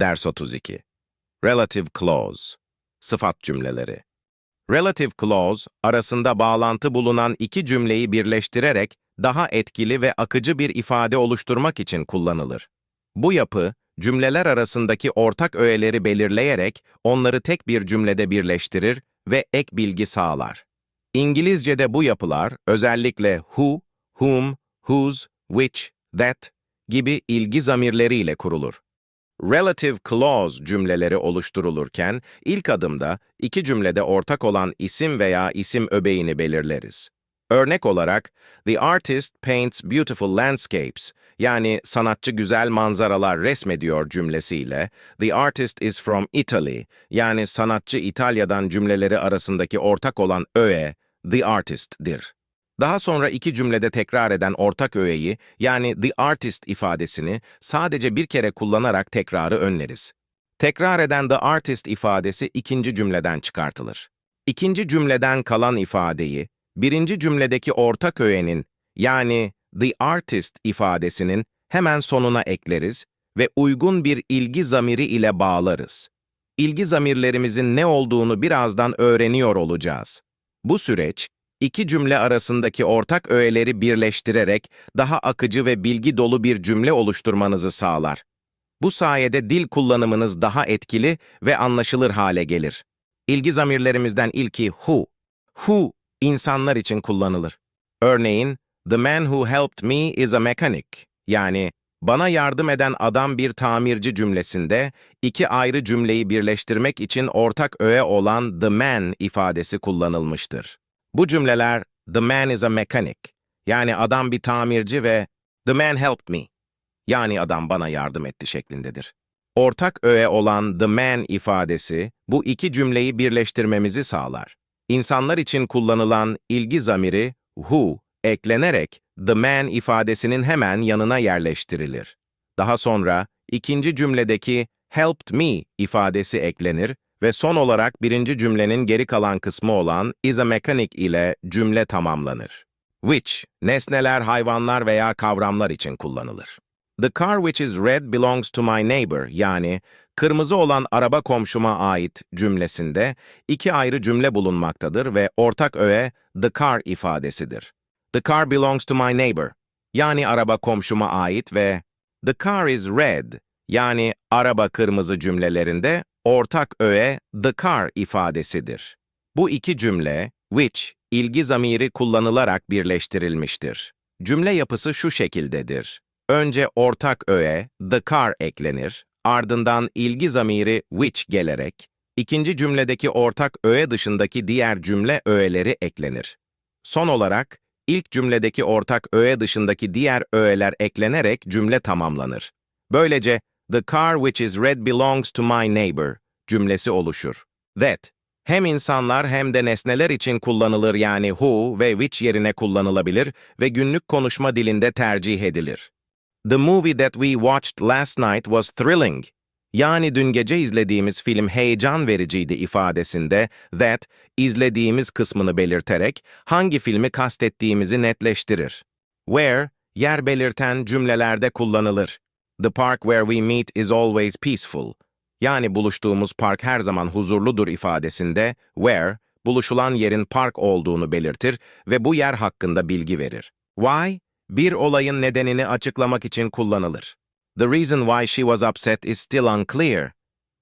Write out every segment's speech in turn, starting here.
Ders 32 Relative clause Sıfat cümleleri Relative clause, arasında bağlantı bulunan iki cümleyi birleştirerek daha etkili ve akıcı bir ifade oluşturmak için kullanılır. Bu yapı, cümleler arasındaki ortak öğeleri belirleyerek onları tek bir cümlede birleştirir ve ek bilgi sağlar. İngilizce'de bu yapılar özellikle who, whom, whose, which, that gibi ilgi zamirleriyle kurulur. Relative clause cümleleri oluşturulurken ilk adımda iki cümlede ortak olan isim veya isim öbeğini belirleriz. Örnek olarak, The artist paints beautiful landscapes, yani sanatçı güzel manzaralar resmediyor cümlesiyle, The artist is from Italy, yani sanatçı İtalya'dan cümleleri arasındaki ortak olan öğe, The artist'dir. Daha sonra iki cümlede tekrar eden ortak öğeyi, yani the artist ifadesini sadece bir kere kullanarak tekrarı önleriz. Tekrar eden the artist ifadesi ikinci cümleden çıkartılır. İkinci cümleden kalan ifadeyi, birinci cümledeki ortak öğenin, yani the artist ifadesinin hemen sonuna ekleriz ve uygun bir ilgi zamiri ile bağlarız. İlgi zamirlerimizin ne olduğunu birazdan öğreniyor olacağız. Bu süreç, iki cümle arasındaki ortak öğeleri birleştirerek daha akıcı ve bilgi dolu bir cümle oluşturmanızı sağlar. Bu sayede dil kullanımınız daha etkili ve anlaşılır hale gelir. İlgi zamirlerimizden ilki who. Who, insanlar için kullanılır. Örneğin, The man who helped me is a mechanic. Yani, bana yardım eden adam bir tamirci cümlesinde iki ayrı cümleyi birleştirmek için ortak öğe olan the man ifadesi kullanılmıştır. Bu cümleler the man is a mechanic yani adam bir tamirci ve the man helped me yani adam bana yardım etti şeklindedir. Ortak öğe olan the man ifadesi bu iki cümleyi birleştirmemizi sağlar. İnsanlar için kullanılan ilgi zamiri who eklenerek the man ifadesinin hemen yanına yerleştirilir. Daha sonra ikinci cümledeki helped me ifadesi eklenir ve son olarak birinci cümlenin geri kalan kısmı olan is a mechanic ile cümle tamamlanır. Which, nesneler, hayvanlar veya kavramlar için kullanılır. The car which is red belongs to my neighbor yani kırmızı olan araba komşuma ait cümlesinde iki ayrı cümle bulunmaktadır ve ortak öğe the car ifadesidir. The car belongs to my neighbor yani araba komşuma ait ve the car is red yani araba kırmızı cümlelerinde ortak öğe the car ifadesidir. Bu iki cümle, which, ilgi zamiri kullanılarak birleştirilmiştir. Cümle yapısı şu şekildedir. Önce ortak öğe, the car eklenir, ardından ilgi zamiri which gelerek, ikinci cümledeki ortak öğe dışındaki diğer cümle öğeleri eklenir. Son olarak, ilk cümledeki ortak öğe dışındaki diğer öğeler eklenerek cümle tamamlanır. Böylece, The car which is red belongs to my neighbor cümlesi oluşur. That, hem insanlar hem de nesneler için kullanılır yani who ve which yerine kullanılabilir ve günlük konuşma dilinde tercih edilir. The movie that we watched last night was thrilling. Yani dün gece izlediğimiz film heyecan vericiydi ifadesinde that, izlediğimiz kısmını belirterek hangi filmi kastettiğimizi netleştirir. Where, yer belirten cümlelerde kullanılır. The park where we meet is always peaceful. Yani buluştuğumuz park her zaman huzurludur ifadesinde where, buluşulan yerin park olduğunu belirtir ve bu yer hakkında bilgi verir. Why, bir olayın nedenini açıklamak için kullanılır. The reason why she was upset is still unclear.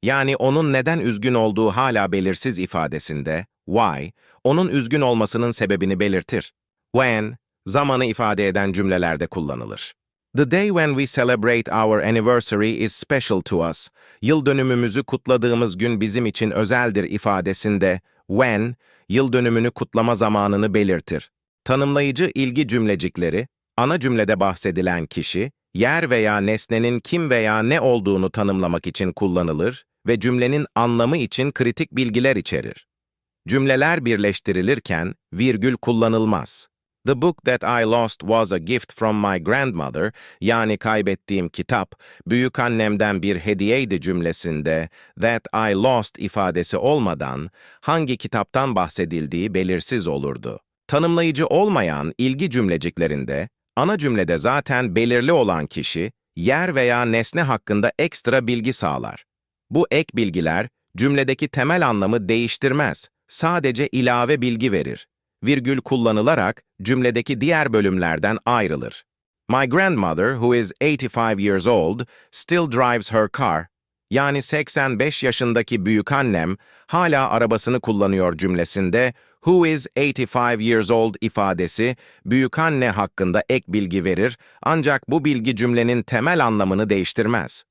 Yani onun neden üzgün olduğu hala belirsiz ifadesinde why, onun üzgün olmasının sebebini belirtir. When, zamanı ifade eden cümlelerde kullanılır. The day when we celebrate our anniversary is special to us. Yıl dönümümüzü kutladığımız gün bizim için özeldir ifadesinde when, yıl dönümünü kutlama zamanını belirtir. Tanımlayıcı ilgi cümlecikleri, ana cümlede bahsedilen kişi, yer veya nesnenin kim veya ne olduğunu tanımlamak için kullanılır ve cümlenin anlamı için kritik bilgiler içerir. Cümleler birleştirilirken virgül kullanılmaz. The book that I lost was a gift from my grandmother, yani kaybettiğim kitap, büyük annemden bir hediyeydi cümlesinde, that I lost ifadesi olmadan, hangi kitaptan bahsedildiği belirsiz olurdu. Tanımlayıcı olmayan ilgi cümleciklerinde, ana cümlede zaten belirli olan kişi, yer veya nesne hakkında ekstra bilgi sağlar. Bu ek bilgiler cümledeki temel anlamı değiştirmez, sadece ilave bilgi verir. Virgül kullanılarak cümledeki diğer bölümlerden ayrılır. My grandmother, who is 85 years old, still drives her car. Yani 85 yaşındaki büyükannem hala arabasını kullanıyor cümlesinde who is 85 years old ifadesi büyükanne hakkında ek bilgi verir ancak bu bilgi cümlenin temel anlamını değiştirmez.